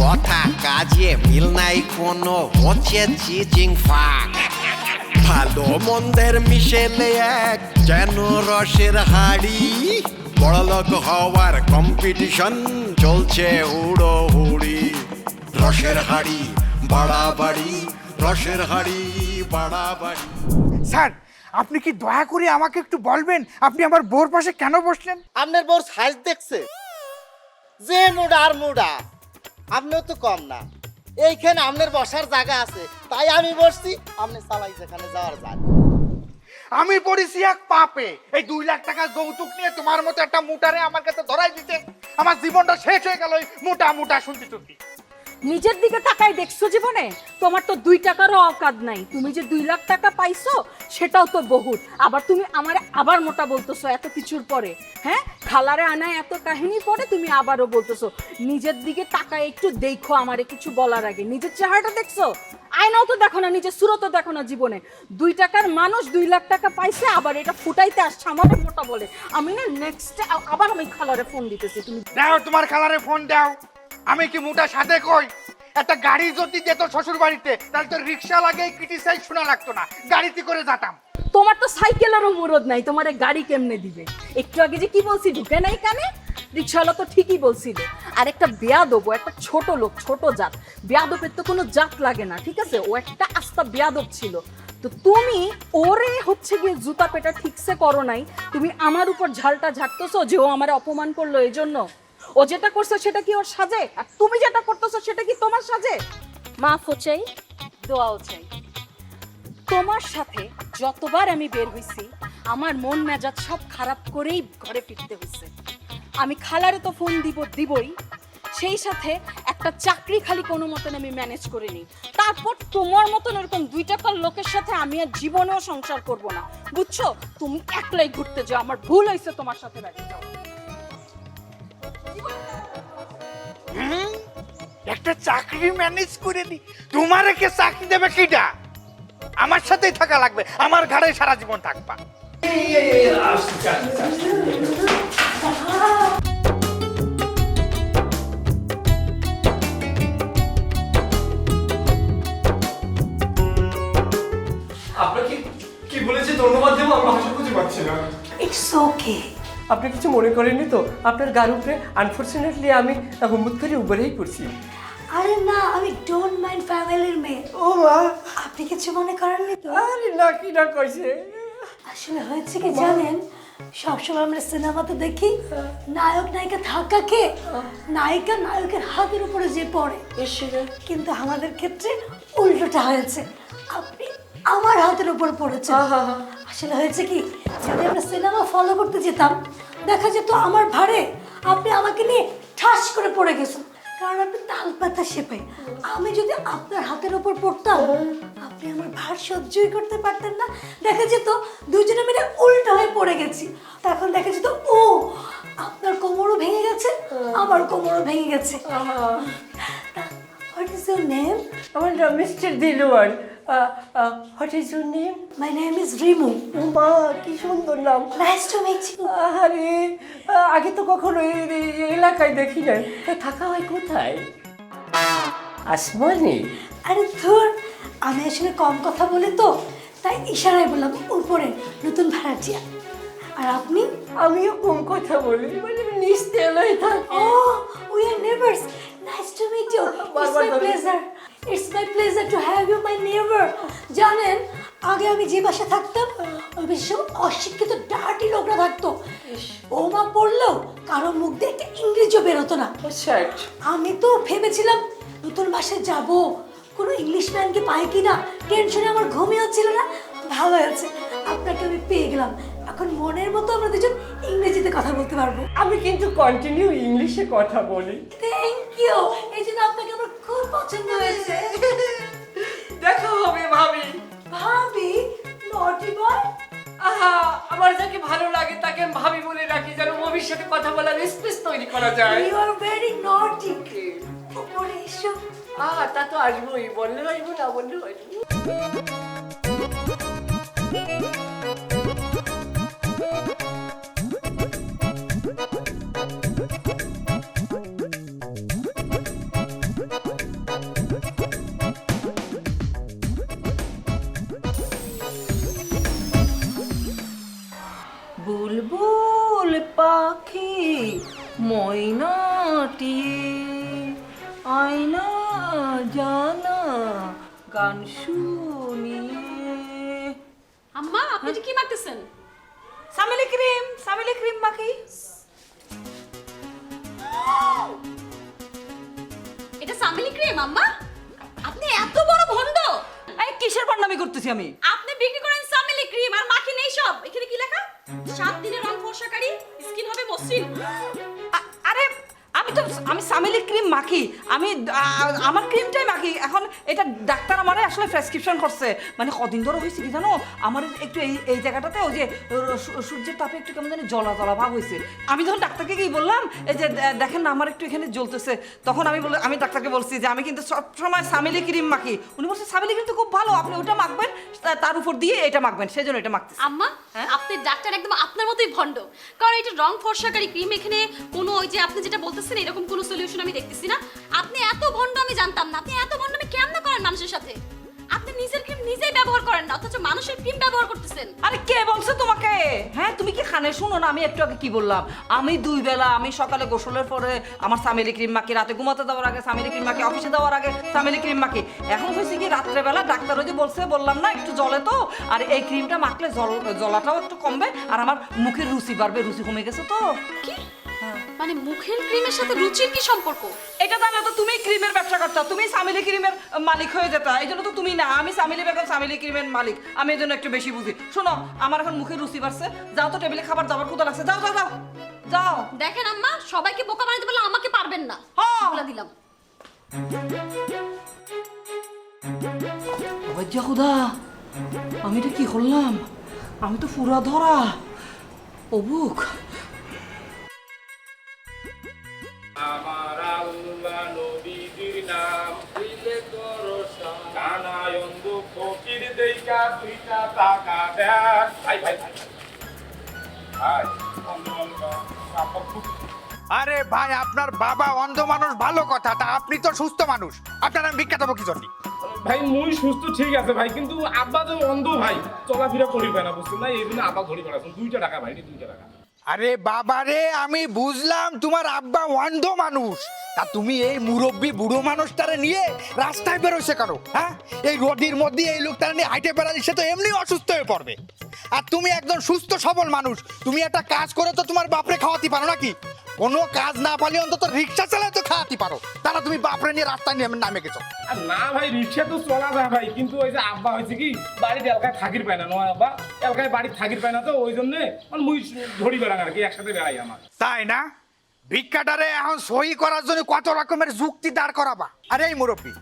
কথা কাজে মিল নাই কোনো হচ্ছে চিচিং ফাক। ভালো মন্দের মিশেলে এক যেন রসের হাড়ি। বড়লোক হওয়ার কম্পিটিশন চলছে হুড়ো হুড়ি রসের হাড়ি বাড়াবাড়ি রসের হাড়ি বাড়াবাড়ি। স্যার আপনি কি দয়া করে আমাকে একটু বলবেন আপনি আমার বোর পাশে কেন বসলেন? আপনার বউর সাইজ দেখছে। যে মুডা আর মুডা। আপনিও তো কম না। এইখানে আপনার বসার জায়গা আছে, তাই আমি বসছি, আপনি চালাই যেখানে যাওয়ার যান আমি পড়েছি এক পাপে। এই দুই লাখ টাকা যৌতুক নিয়ে তোমার মতো একটা মোটারে আমার কাছে ধরাই দিতে। আমার জীবনটা শেষ হয়ে গেল মোটা মোটা শুনতে শুনতে। নিজের দিকে তাকাই দেখছ জীবনে? তোমার তো দুই টাকারও অকাদ নাই। তুমি যে দুই লাখ টাকা পাইছো, সেটাও তো বহুত। আবার তুমি আমার আবার মোটা বলতেছো এত কিছুর পরে হ্যাঁ? খালারে আনায় এত কাহিনী পরে তুমি আবারও বলতেছো, নিজের দিকে তাকায় একটু দেখো আমারে কিছু বলার আগে। নিজের চেহারাটা দেখছ? আয়নাও তো দেখো না, নিজের সুরতও দেখো না জীবনে। দুই টাকার মানুষ দুই লাখ টাকা পাইছে, আবার এটা ফুটাইতে আসছে আমার মোটা বলে। আমি না নেক্সট আবার আমি খালারে ফোন দিতেছি, তুমি দাও তোমার খালারে ফোন দাও। আমি কি মোটা সাথে কই? একটা গাড়ি যদি যেত শ্বশুর বাড়িতে তাহলে তো রিক্সা লাগে ক্রিটিসাইজ শোনা লাগতো না। গাড়িতে করে যেতাম। তোমার তো সাইকেলেরও মুরদ নাই, তোমার গাড়ি কেমনে দিবে? একটু আগে যে কি বলছি, ঢুকে নাই কানে? রিক্সাওয়ালা তো ঠিকই বলছিল। আর একটা বেয়াদব, ও একটা ছোট লোক, ছোট জাত। বেয়াদবের তো কোনো জাত লাগে না, ঠিক আছে? ও একটা আস্তা বেয়াদব ছিল। তো তুমি, ওরে হচ্ছে গিয়ে জুতা পেটা ঠিকসে করো নাই। তুমি আমার উপর ঝালটা ঝাড়তেছো যে ও আমার অপমান করল এই জন্য ও যেটা করছে সেটা কি ওর সাজে? আর তুমি যেটা করতেছো সেটা কি তোমার সাজে? মাফও চাই। দোয়াও চাই। তোমার সাথে যতবার আমি বের হইছি আমার মন মেজাজ সব খারাপ করেই ঘরে ফিরতে হয়েছে আমি খালারে তো ফোন দিব দিবই। সেই সাথে একটা চাকরি খালি কোনো মতন আমি ম্যানেজ করে নিই তারপর তোমার মতন এরকম দুই টাকার লোকের সাথে আমি আর জীবনেও সংসার করব না। বুঝছ? তুমি একলাই ঘুরতে যাও আমার ভুল হয়েছে তোমার সাথে বেড়ে যাও একটা চাকরি ম্যানেজ করে দি তোমারে কে চাকরি দেবে কিটা আমার সাথেই থাকা লাগবে। আমার ঘাড়ে সারা জীবন থাকবা। আপনাকে কি বলেছে ধন্যবাদ দেবো আমরা ভাষা খুঁজে পাচ্ছি না। ইটস ওকে আপনি কিছু মনে করেননি তো? আপনার গার উপরে আনফর্চুনেটলি আমি হুম্মত করে উবরেই করছি আরে না আমি ডোন্ট মাইন্ড ফ্যামিলির মেয়ে। ও মা! আপনি কিছু মনে করেননি তো? আরে না কি না কইছে? আসলে হয়েছে কি জানেন সবসময় আমরা সিনেমাতে দেখি নায়ক নায়িকা ধাক্কাকে নায়িকা নায়কের হাতের উপরে যে পড়ে। কিন্তু আমাদের ক্ষেত্রে উল্টোটা হয়েছে। আপনি আমার হাতের উপর পড়েছেন। আসলে হয়েছে কি যদি আমরা সিনেমা ফলো করতে যেতাম দেখা যেত আমার ভারে আপনি আমাকে নিয়ে ঠাস করে পড়ে গেছেন। কারণ আপনি তাল পাতা শেপে। আমি যদি আপনার হাতের ওপর পড়তাম আপনি আমার ভার সহ্যই করতে পারতেন না। দেখা যেত দুজনে মিলে উল্টো হয়ে পড়ে গেছি। তখন দেখা যেত ও আপনার কোমরও ভেঙে গেছে আমার কোমরও ভেঙে গেছে। হোয়াট ইজ ইউর নেম আমার নাম mister Dilwar what is your name my name is Rimu ও মা কি সুন্দর নাম। নাইস টু মিট ইউ আরে আগে তো কখনো এই এলাকায় দেখি নাই। তা থাকা হয় কোথায়? আসমানি। আরে ধুর আমি আসলে কম কথা বলি তো তাই ইশারায় বললাম উপরে নতুন ভাড়াটিয়া। আর আপনি? আমিও কম কথা বলি মানে নিস্তেলই থাকি। Oh, we are neighbors. Nice to meet you. It's বারবার my It's my pleasure to have you, my neighbor. জানেন আগে আমি যে বাসা থাকতাম ওই সব অশিক্ষিত ডার্টি লোকরা থাকতো। ও মা পড়লেও কারও মুখ দিয়ে একটা ইংরেজিও বেরোতো না। আমি তো ভেবেছিলাম নতুন বাসায় যাব। কোনো ইংলিশ ম্যানকে পাই কি না টেনশনে আমার ঘুমই হচ্ছিল না। ভালো হয়েছে। আপনাকে আমি পেয়ে গেলাম। এখন মনের মতো আমরা দুজন ইংরেজিতে কথা বলতে পারব। আমি কিন্তু কন্টিনিউ ইংলিশে কথা বলি। থ্যাংক ইউ এই জন্য আপনাকে আমার খুব আমার যাকে ভালো লাগে তাকে ভাবি বলে রাখি যেন ভবিষ্যতে কথা বলার স্পেস তৈরি করা যায়। ইউ আর ভেরি নটি উপরে এসো আ তা তো আসবোই। বললে আসব না বললে আসব। বুলবুল পাখি ময়নাটি আয়না জানা গান শুনিয়ে। আম্মা আপনি কি মাখতেছেন? সামিলি ক্রিম সামিলি ক্রিম মাখি। এটা সামিলি ক্রিম আম্মা। আপনি এত বড় ভন্ড এই কিসের পান্ডামি করতেছি আমি? আপনি বিক্রি করেন সামিলি ক্রিম আর মাখি নেই সব। এখানে কি লেখা? সাত দিনের রং ফর্সাকারী স্কিন হবে মসৃণ। আরে আমি তো আমি সামিলি ক্রিম মাখি। আমি আমার ক্রিমটাই মাখি। এখন এটা ডাক্তার আমারে আসলে প্রেসক্রিপশন করছে। মানে কদিন ধরে হয়েছে কি জানো? আমার একটু এই এই জায়গাটাতে ওই যে সূর্যের তাপে একটু কেমন জানি জলা জলা ভাব হয়েছে। আমি যখন ডাক্তারকে কি বললাম এই যে দেখেন না আমার একটু এখানে জ্বলতেছে। তখন আমি বলে আমি ডাক্তারকে বলছি যে আমি কিন্তু সবসময় সামিলি ক্রিম মাখি। উনি বলছে সামিলি কিন্তু খুব ভালো। আপনি ওটা মাখবেন তার উপর দিয়ে এটা মাখবেন। সেই জন্য এটা মাখতেছি। আম্মা আপনি ডাক্তার একদম আপনার মতোই ভন্ড কারণ এটা রং ফর্সাকারী ক্রিম এখানে কোনো ওই যে আপনি যেটা বলতেছেন এরকম কোনো সলিউশন আমি দেখতেছি না। আপনি এত ভন্ড আমি জানতাম না। আপনি এত ভন্ড আমি কেমন করেন মানুষের সাথে? আপনি নিজের ক্রিম নিজেই ব্যবহার করেন না অথচ মানুষের ক্রিম ব্যবহার করতেছেন। আরে কে বলছে তোমাকে? হ্যাঁ তুমি কি খানে? শুনো না আমি একটু আগে কি বললাম? আমি দুই বেলা আমি সকালে গোসলের পরে আমার সামিলি ক্রিম মাখি রাতে ঘুমাতে যাওয়ার আগে সামিলি ক্রিম মাখি অফিসে যাওয়ার আগে সামিলি ক্রিম মাখি। এখন হয়েছে কি রাত্রেবেলা ডাক্তার ওই যে বলছে বললাম না একটু জলে তো। আর এই ক্রিমটা মাখলে জল জলাটাও একটু কমবে আর আমার মুখের রুচি বাড়বে রুচি কমে গেছে তো। কি? মানে মুখের ক্রিমের সাথে রুচির কি সম্পর্ক? এটা জানলে তো তুমি ক্রিমের ব্যবসা করছ তুমি সামিলি ক্রিমের মালিক হয়ে যেত এই জন্য তো তুমি না আমি সামিলি বেগম সামিলি ক্রিমের মালিক আমি এই জন্য একটু বেশি বুঝি। শোনো আমার এখন মুখে রুচি বাড়ছে যাও তো টেবিলে খাবার দাবার ক্ষুদা লাগছে যাও যাও যাও যাও। দেখেন আম্মা সবাইকে বোকা বানাতে বলে আমাকে পারবেন না। হ্যাঁ। বলে দিলাম। খুদা আমি এটা কি করলাম? আমি তো পুরা ধরা। অবুক। দেইকা দুইটা টাকা দেন। ভাই ভাই ভাই ভাই। আরে ভাই আপনার বাবা অন্ধ মানুষ ভালো কথা। তা আপনি তো সুস্থ মানুষ। আপনার আমি বিখ্যাত দেবো কি জন্য ভাই মুই সুস্থ ঠিক আছে ভাই কিন্তু আব্বা তো অন্ধ ভাই চলাফেরা করি ভাই না বুঝছেন না? এই জন্য আব্বা ঘড়ি বেড়াচ্ছেন দুইটা টাকা ভাই দুইটা টাকা। আরে বাবা রে, আমি বুঝলাম তোমার আব্বা অন্ধ মানুষ। তা তুমি এই মুরব্বী বুড়ো মানুষটারে নিয়ে রাস্তায় বেরোছে কেন হ্যাঁ? এই রোদির মধ্যে এই লোকটারে নিয়ে হাইটে বেড়ালে সে তো এমনি অসুস্থ হয়ে পড়বে। আর তুমি একজন সুস্থ সবল মানুষ, তুমি একটা কাজ করে তো তোমার বাপরে খাওয়াতে পারো নাকি? কোনো কাজ না পারলে অন্তত রিক্সা চালায় তো খাওয়াতে পারো। তারা তুমি বাপরে নিয়ে রাস্তায় নিয়ে নামে গেছো। আর না ভাই রিক্সা তো চলা যায় ভাই কিন্তু ওই যে আব্বা হয়েছে কি বাড়িতে এলাকায় থাকির পায় না নয় আব্বা? এলাকায় বাড়ি থাকির পায় না তো ওই জন্যে মানে মুই ধরি বেড়ান আর কি একসাথে বেড়াই আমার। তাই না? ভিক্ষাটারে এখন সই করার জন্য কত রকমের যুক্তি দাঁড় করাবা? আরে এই মুরব্বী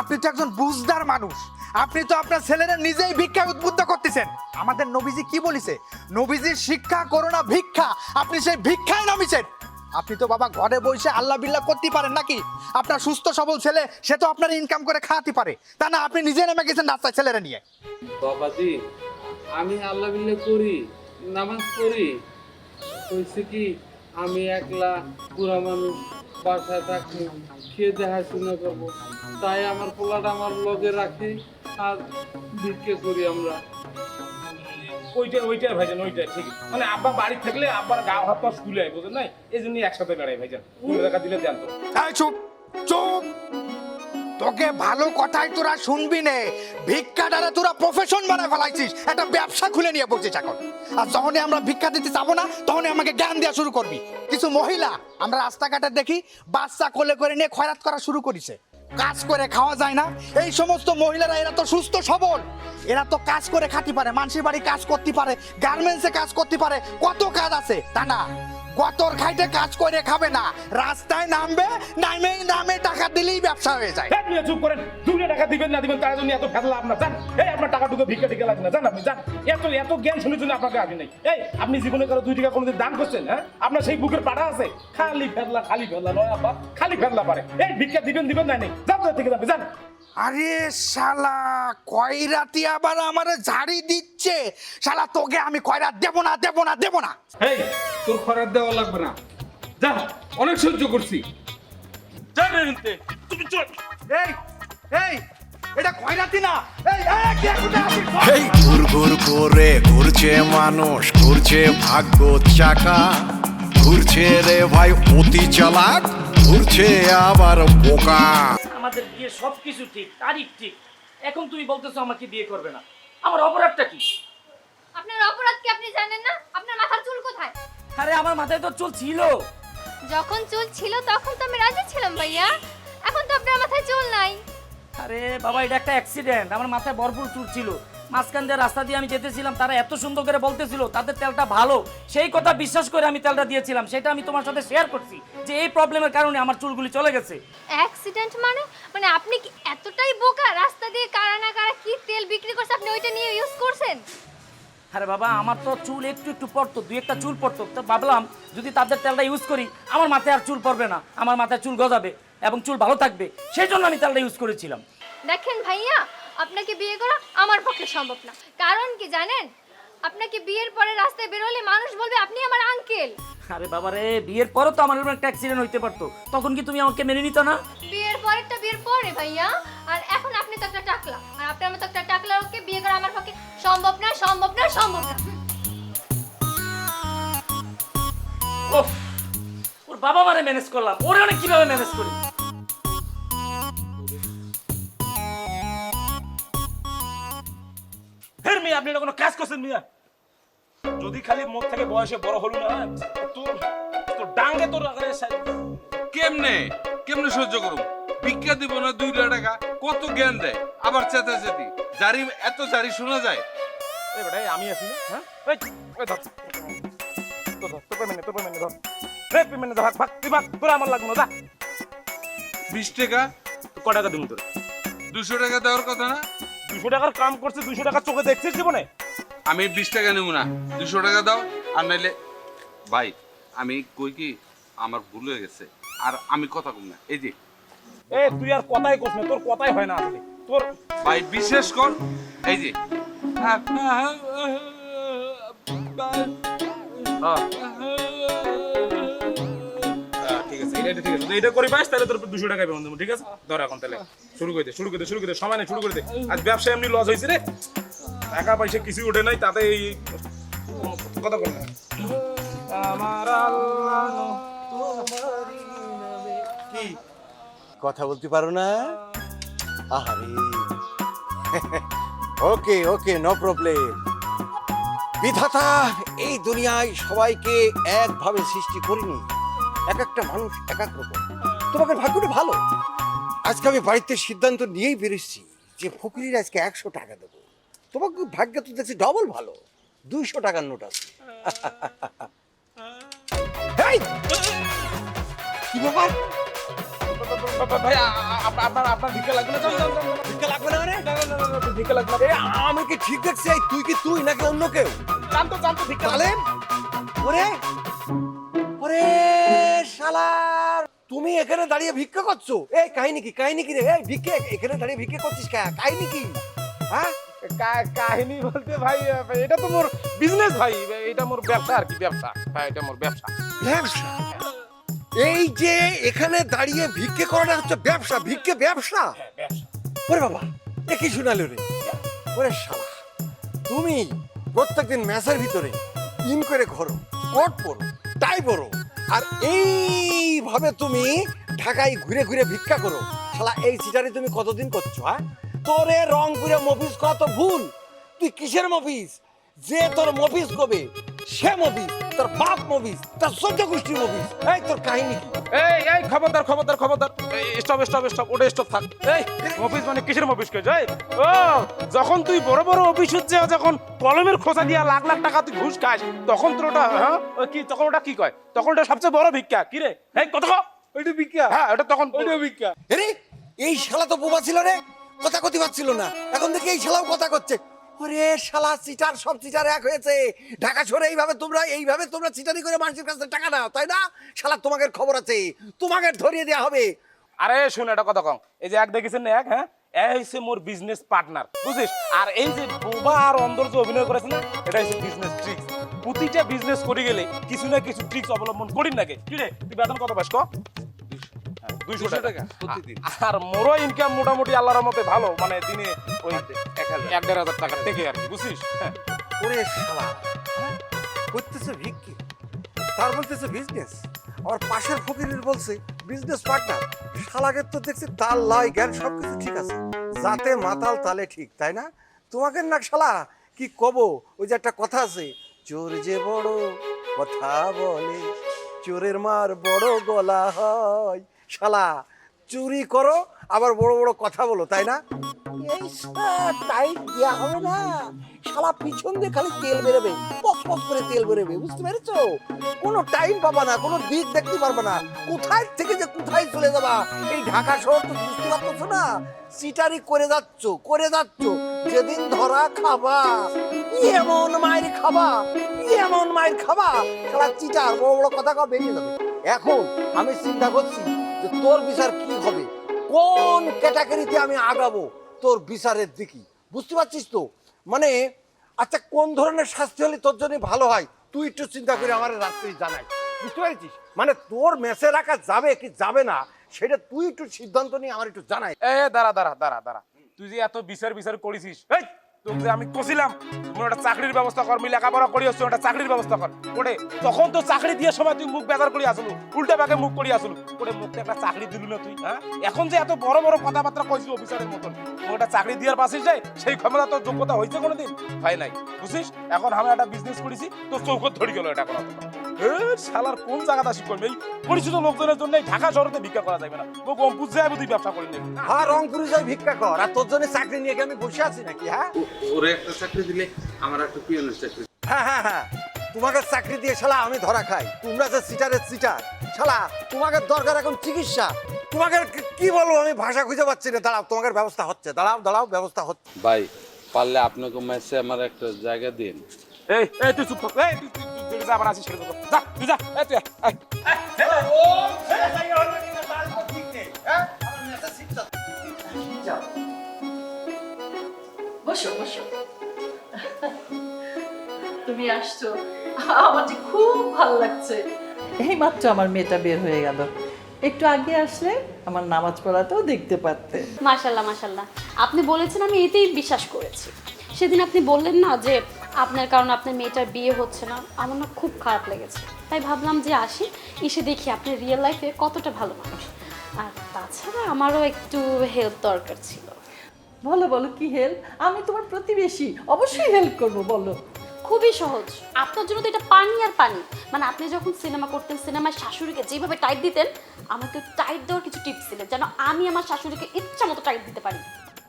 আপনি তো একজন বুঝদার মানুষ। আপনি তো আপনার ছেলেরা নিজেই ভিক্ষা উদ্বুদ্ধ করতেছেন। আমাদের নবীজি কি বলিছে? নবীজির শিক্ষা করোনা ভিক্ষা, আপনি সেই ভিক্ষায় নামিছেন। আপনি তো বাবা ঘরে বসে আল্লাহ বিল্লাহ করতে পারেন নাকি? আপনার সুস্থ, সবল ছেলে, সে তো আপনার ইনকাম করে খাওয়াতে পারে। তা না, আপনি নিজে নেমে গেছেন রাস্তায় ছেলেরা নিয়ে। বাবাজি, আমি আল্লাহ বিল্লাহ করি, নামাজ পড়ি। হয়েছে কি, আমি একলা বুড়া মানুষ, বাসায় থাকি, খেয়ে দেখাশোনা করব। তাই আমার পোলাটা আমার লগে রাখি। আর ভিক্ষে করি আমরা। ওইটা ওইটাই ভাইজান ওইটাই ঠিক। মানে আব্বা বাড়ি থাকলে আব্বার গা হাত পা স্কুলে বুঝলেন নাই? এই জন্য একসাথে বেড়াই ভাইজান। দুটো টাকা দিলে দেন তো। চুপ চুপ। তোকে ভালো কথাই তোরা শুনবি নে। ভিক্ষাটারে তোরা প্রফেশন বানায় ফেলাইছিস। একটা ব্যবসা খুলে নিয়ে বসছিস এখন। আর যখনই আমরা ভিক্ষা দিতে যাব না তখনই আমাকে জ্ঞান দেওয়া শুরু করবি। কিছু মহিলা আমরা রাস্তাঘাটে দেখি বাচ্চা কোলে করে নিয়ে খয়রাত করা শুরু করেছে। কাজ করে খাওয়া যায় না। এই সমস্ত মহিলারা, এরা তো সুস্থ সবল। এরা তো কাজ করে খাতে পারে মানুষের বাড়ি কাজ করতে পারে গার্মেন্টসে কাজ করতে পারে, কত কাজ আছে, তা না। গতর খাইতে কাজ করে খাবে না। রাস্তায় নামবে, নামে নামে টাকা দিলেই ব্যবসা হয়ে যায়। নিয়ে চুপ করেন। দুটো টাকা দিবেন না দিবেন, তার জন্য এত ফেলা আপনার জান এই আপনার টাকা ঢুকে ভিক্ষা টিকা লাগে না। জান আপনি জান এত এত জ্ঞান শুনে জন্য আপনাকে আগে নেই। এই আপনি জীবনে কারও দুই টাকা কোনোদিন দান করছেন হ্যাঁ? আপনার সেই বুকের পাড়া আছে। খালি ফেললা খালি ফেললা নয় আব্বা, খালি ফেললা পারে। এই ভিক্ষা দিবেন দিবেন না নেই। যান থেকে যাবে জান আরে শালা কয়রাতি আবার আমারে ঝাড়ি দিচ্ছে? শালা তোকে আমি কয়রাত দেব না দেব না দেব না। এই তোর খরার দেওয়া লাগবে না। যা অনেক সহ্য করছি। যা রে এনতে। তুমি চল। এই এই এটা কয়রাতি না? এই এই কে কোথায় আছিস? এই ঘুর ঘুর করে ঘুরছে মানুষ ঘুরছে ভাগ্য চাকা। ঘুরছে রে ভাই অতি চালাক ঘুরছে আবার বোকা। আমাদের বিয়ে সব কিছু ঠিক তারিখ ঠিক। এখন তুমি বলতেছো আমাকে বিয়ে করবে না। আমার অপরাধটা কি? আপনার অপরাধ কি আপনি জানেন না? আপনার মাথার চুল কোথায়? আরে আমার মাথায় তো চুল ছিল। যখন চুল ছিল তখন তো আমি রাজি ছিলাম ভাইয়া। এখন তো আপনার মাথায় চুল নাই। আরে বাবা এটা একটা অ্যাক্সিডেন্ট আমার মাথায় ভরপুর চুল ছিল। মাঝখান দিয়ে রাস্তা দিয়ে আমি যেতেছিলাম তারা এত সুন্দর করে বলতেছিল তাদের তেলটা ভালো। সেই কথা বিশ্বাস করে আমি তেলটা দিয়েছিলাম সেটা আমি তোমার সাথে শেয়ার করছি যে এই প্রবলেমের কারণে আমার চুলগুলি চলে গেছে। অ্যাক্সিডেন্ট মানে? মানে আপনি কি এতটাই বোকা? রাস্তা দিয়ে কারা না কারা কি তেল বিক্রি করছে আপনি ওইটা নিয়ে ইউজ করছেন? আরে বাবা আমার তো চুল একটু একটু পড়তো দুই একটা চুল পড়তো। তো ভাবলাম যদি তাদের তেলটা ইউজ করি আমার মাথায় আর চুল পড়বে না আমার মাথায় চুল গজাবে এবং চুল ভালো থাকবে। সেই জন্য আমি তেলটা ইউজ করেছিলাম। দেখেন ভাইয়া আপনাকে বিয়ে করা আমার পক্ষে সম্ভব না। কারণ কি জানেন? আপনাকে বিয়ের পরে রাস্তায় বেরোলে মানুষ বলবে আপনি আমার আঙ্কেল আরে বাবা রে বিয়ের পরও তো আমার এরকম একটা অ্যাক্সিডেন্ট হইতে পারতো। তখন কি তুমি আমাকে মেনে নিত না? বিয়ের পরেরটা বিয়ের পরে ভাইয়া। আর এখন আপনি তো একটা টাকলা। আর আপনার মতো একটা টাকলা ওকে বিয়ে করা আমার পক্ষে সম্ভব না সম্ভব না সম্ভব না। ওফ ওর বাবা মারে ম্যানেজ করলাম। ওরে অনেক কীভাবে ম্যানেজ করি? মিয়া আপনি কোনো কাজ করছেন মিয়া? যদি খালি মুখ থেকে বয়সে বড় হলো না তোর তোর ডাঙ্গে তোর আগে কেমনে? কেমনে সহ্য করুম? ভিক্ষা দিব না দুইটা টাকা কত জ্ঞান দেয়? আবার চেতা চেতি জারি এত জারি শোনা যায়? এই বেটা আমি আছি না হ্যাঁ? এই ওই ধর। তোর ধর তোর পেমেন্ট তোর পেমেন্ট ধর। রে পেমেন্ট ধর ভাগ তুই ভাগ তোর আমার লাগবে না যা। বিশ টাকা? ক টাকা দিমু তোর? দুশো টাকা দেওয়ার কথা না? দুশো টাকার কাম করছে দুশো টাকা চোখে দেখছিস জীবনে আমি বিশ টাকা নেব না দুশো টাকা দাও আর নাইলে ভাই আমি কই কি আমার ভুল হয়ে গেছে আর আমি কথা কম না এই যে এ তুই আর কথাই কোস না তোর কথাই হয় না আসলে তোর ভাই বিশেষ কর এই যে হ্যাঁ এটা ঠিক আছে। এটা করি পাস তাহলে তোর দুশো টাকা পেমেন্ট দেবো ঠিক আছে? ধর এখন তাহলে। শুরু করে দে শুরু করে দে শুরু করে দে সময় নেই শুরু করে দে। আজ ব্যবসা এমনি লস হয়েছে রে। টাকা পয়সা কিছু ওঠে নাই তাতে এই কথা বল আমার কি? কথা বলতে পারো না? আহারে। ওকে ওকে নো প্রবলেম বিধাতা এই দুনিয়ায় সবাইকে একভাবে সৃষ্টি করিনি। এক একটা মানুষ এক এক রকম। তোমাকে ভাগ্যটা ভালো? আজকে আমি বাড়িতে সিদ্ধান্ত নিয়েই বেরোচ্ছি যে ফকিরির আজকে একশো টাকা দেবো। তোমাকে ভাগ্য তো দেখছি ডবল ভালো। দুইশো টাকার নোট আছে। কি ব্যাপার? ভাই আপনার আপনার ভিক্ষা লাগবে না। ভিক্ষা লাগবে না মানে? ভিক্ষা লাগবে না। আমি কি ঠিক দেখছি? তুই কি তুই নাকি অন্য কেউ? জানতো জানতো ভিক্ষা ওরে? ওরে! শালার! তুমি এখানে দাঁড়িয়ে ভিক্ষা করছ? এই কাহিনী কি? কাহিনী কি রে? এই ভিক্ষে? এখানে দাঁড়িয়ে ভিক্ষে করছিস কাহিনী কি? হ্যাঁ? কাহিনী বলতে ভাই এটা তো মোর বিজনেস ভাই এটা মোর ব্যবসা আর কি ব্যবসা। ভাই এটা মোর ব্যবসা। ব্যবসা? এই যে এখানে দাঁড়িয়ে ভিক্ষে করাটা হচ্ছে ব্যবসা ভিক্ষে ব্যবসা? ব্যবসা। ওরে বাবা এ কি শোনালো রে? ওরে শালা তুমি প্রত্যেকদিন ম্যাচের ভিতরে ইন করে ঘোরো কোট পরো টাই পরো আর এইভাবে তুমি ঢাকায় ঘুরে ঘুরে ভিক্ষা করো। শালা, এই সিটারি তুমি কতদিন করছ হ্যাঁ? তোরে রংপুরে মফিস করা তো ভুল। তুই কিসের মফিস যে তোর মফিস কবে সে মফিস তোর বাপ মফিস তোর সহ্য গোষ্ঠী মফিস এই তোর কাহিনী কি? এই এই খবরদার খবরদার খবরদার। স্টপ স্টপ স্টপ ওটা স্টপ থাক। এই অফিস মানে কিসের অফিস কে যাই? ও যখন তুই বড় বড় অফিস হচ্ছে যখন কলমের খোঁজা দিয়া লাখ লাখ টাকা তুই ঘুষ খাস তখন তোর ওটা হ্যাঁ? কি তখন ওটা কি কয়? তখন ওটা সবচেয়ে বড় ভিক্ষা। কি রে? এই কত ওইটা ভিক্ষা। হ্যাঁ ওটা তখন ওইটা ভিক্ষা। আরে এই শালা তো বোবা ছিল রে কথা কথি পাচ্ছিল না। এখন দেখি এই শালাও কথা করছে। ওরে শালা সব এক হয়েছে। ঢাকা শহরে এইভাবে তোমরা এইভাবে তোমরা করে মানুষের কাছে টাকা নাও তাই না? শালা খবর আছে। তোমাকে ধরিয়ে দেওয়া হবে। আরে, শুন এটা কথা কম এই যে এক দেখেছেন না এক হ্যাঁ? হচ্ছে মোর বিজনেস পার্টনার বুঝিস? আর এই যে বোবা আর অন্দর যে অভিনয় করেছে না, এটা হচ্ছে বিজনেস ট্রিক্স প্রতিটা বিজনেস করে গেলে কিছু না কিছু ট্রিক্স অবলম্বন করি নাকি? কি রে, তুই বেতন কত পাস দুইশো টাকা। আর মোরও ইনকাম মোটামুটি আল্লাহর মতে ভালো মানে দিনে ওই এক দেড় হাজার টাকা থেকে আর কি বুঝছিস? হ্যাঁ। ওরে শালা হ্যাঁ? করতেছে ভিক্ষি তার বলতেছে বিজনেস আমার পাশের ফকিরের বলছে বিজনেস পার্টনার শালাকে তো দেখছি তাল লাই জ্ঞান সব কিছু ঠিক আছে। যাতে মাতাল তালে ঠিক তাই না? তোমাকে না শালা কি কব? ওই যে একটা কথা আছে চোর যে বড় কথা বলে চোরের মার বড় গলা হয় শালা, চুরি করো, আবার বড় বড় কথা বলো, তাই না? দেওয়া পিছন দিয়ে খালি তেল বেরোবে তেল বেরোবে, বুঝতে পেরেছ? কোনো টাইম না, কোনো দিক দেখতে না। কোথায় থেকে যে কোথায় চলে যাবা? এই ঢাকা না। করে যাচ্ছ করে যাচ্ছ, যেদিন ধরা খাবা। এমন মায়ের খাবা, এমন মায়ের খাবা। শালা চিটার, বড় বড় কথা যাবে। এখন আমি চিন্তা করছি যে তোর বিচার কি হবে? কোন ক্যাটাগরিতে আমি আগাবো তোর বিচারের দিকে? বুঝতে পারছিস তো? মানে আচ্ছা কোন ধরনের শাস্তি হলে তোর জন্য ভালো হয়? তুই একটু চিন্তা করে আমার রাত্রি জানাই। বুঝতে পেরেছিস? মানে তোর মেসে রাখা যাবে কি যাবে না, সেটা তুই একটু সিদ্ধান্ত নিয়ে আমার একটু জানাই। এ, দাঁড়া দাঁড়া দাঁড়া দাঁড়া। তুই যে এত বিচার বিচার করেছিস তোকে আমি কছিলাম তুমি একটা চাকরির ব্যবস্থা কর আমি লেখাপড়া করি আসছো একটা চাকরির ব্যবস্থা কর। ওরে, তখন তো চাকরি দিয়ে সময় তুই মুখ বেজার করি আসলো, উল্টা ব্যাগে মুখ করি আসলো। ওরে মুখতে একটা চাকরি দিলু না তুই হ্যাঁ? এখন যে এত বড় বড় কথাবার্তা কইছিস অফিসারের মতন ওটা চাকরি দেওয়ার পাশে যায় সেই ক্ষমতা তোর যোগ্যতা হয়েছে কোনোদিন? হয় নাই। বুঝিস? এখন আমি একটা বিজনেস করেছি, তোর চৌকত ধরে গেল এটা করা শালার, কোন জায়গাটা করবে এই পরিচিত লোকজনের জন্য ঢাকা শহরতে ভিক্ষা করা যাবে না। ও গম্পুজ যায় তুই ব্যবসা করি নাকি হ্যাঁ রংপুরে যাই ভিক্ষা কর, আর তোর জন্য চাকরি নিয়ে আমি বসে আছি নাকি হ্যাঁ? ওরে একটা চাকরি দিলে আমার একটা পিয়নের চাকরি হ্যাঁ হ্যাঁ হ্যাঁ তোমাকে চাকরি দিয়ে শালা আমি ধরা খাই তোমরা যে সিটারের সিটার শালা তোমাকে দরকার এখন চিকিৎসা তোমাকে কি- বলব আমি ভাষা খুঁজে পাচ্ছি না দাঁড়াও তোমাদের ব্যবস্থা হচ্ছে দাঁড়াও দাঁড়াও ব্যবস্থা হচ্ছে ভাই পারলে আপনাকে মেসে আমার একটা জায়গা দিন এই এই তুই চুপ থাক এই তুই তুই যা আবার আসিস যা তুই যা এই তুই বসো বসো। তুমি আসছো। আমার যে খুব ভালো লাগছে। এই মাত্র আমার মেয়েটা বের হয়ে গেল। একটু আগে আসলে আমার নামাজ পড়াটাও দেখতে পারতে। মাশাল্লাহ মাশাল্লাহ। আপনি বলেছেন আমি এতেই বিশ্বাস করেছি। সেদিন আপনি বললেন না যে আপনার কারণে আপনার মেয়েটার বিয়ে হচ্ছে না। আমার না খুব খারাপ লেগেছে। তাই ভাবলাম যে আসি এসে দেখি আপনি রিয়েল লাইফে কতটা ভালো মানুষ। আর তাছাড়া আমারও একটু হেল্প দরকার ছিল। বলো বলো কি হেল্প আমি তোমার প্রতিবেশী অবশ্যই হেল্প করব বলো। খুবই সহজ। আপনার জন্য তো এটা পানি আর পানি। মানে আপনি যখন সিনেমা করতেন সিনেমায় শাশুড়িকে যেভাবে টাইট দিতেন আমাকে টাইট দেওয়ার কিছু টিপস ছিলেন যেন আমি আমার শাশুড়িকে ইচ্ছা মতো টাইট দিতে পারি।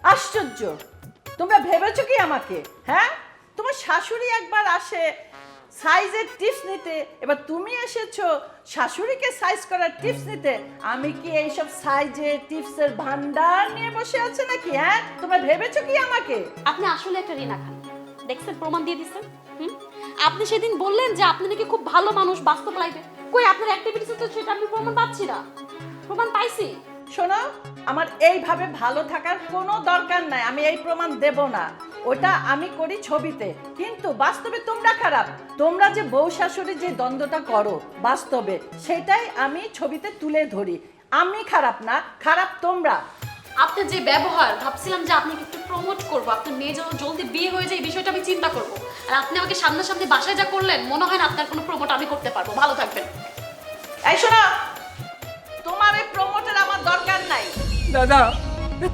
আশ্চর্য! তোমরা ভেবেছো কি আমাকে? হ্যাঁ? তোমার শাশুড়ি একবার আসে সাইজের টিপস নিতে। এবার তুমি এসেছ শাশুড়িকে সাইজ করার টিপস নিতে। আমি কি এইসব সাইজের টিপসের ভান্ডার নিয়ে বসে আছে নাকি হ্যাঁ? তোমরা ভেবেছো কি আমাকে? আপনি আসলে একটা রিনা খান। দেখছেন, প্রমাণ দিয়ে দিচ্ছেন? আপনি সেদিন বললেন যে আপনি নাকি খুব ভালো মানুষ, বাস্তব লাইফে কই, আপনার অ্যাক্টিভিটিস তো সেটা আমি প্রমাণ পাচ্ছি না। প্রমাণ পাইছি। শোনো আমার এইভাবে ভালো থাকার কোনো দরকার নাই আমি এই প্রমাণ দেব না। ওটা আমি করি ছবিতে কিন্তু বাস্তবে তোমরা খারাপ। তোমরা যে বউ শাশুড়ি যে দ্বন্দ্বটা করো বাস্তবে সেটাই আমি ছবিতে তুলে ধরি। আমি খারাপ না খারাপ তোমরা। আপনার যে ব্যবহার ভাবছিলাম যে আপনাকে একটু প্রমোট করব আপনার মেয়ে যেন জলদি বিয়ে হয়ে যায় এই বিষয়টা আমি চিন্তা করব। আর আপনি আমাকে সামনাসামনি বাসায় যা করলেন মনে হয় না আপনার কোনো প্রমোট আমি করতে পারব। ভালো থাকবেন। এই শোনো দাদা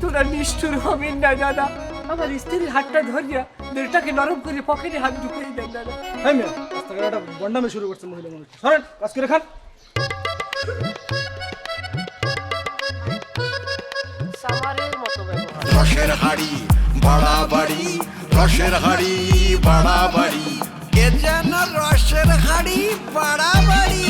তোরা নিষ্ঠুর হবেন না দাদা। আমার স্ত্রীর হাতটা ধরিয়া দিলটাকে নরম করে পকেটে হাত ঢুকিয়ে দেন দাদা। হ্যাঁ মেয়ে রাস্তাঘাটে একটা বন্ডামে শুরু করছে মহিলা মানুষ। সরেন কাজ করে খান। রসের হাড়ি বাড়াবাড়ি রসের হাড়ি বাড়াবাড়ি এ যেন রসের হাড়ি বাড়াবাড়ি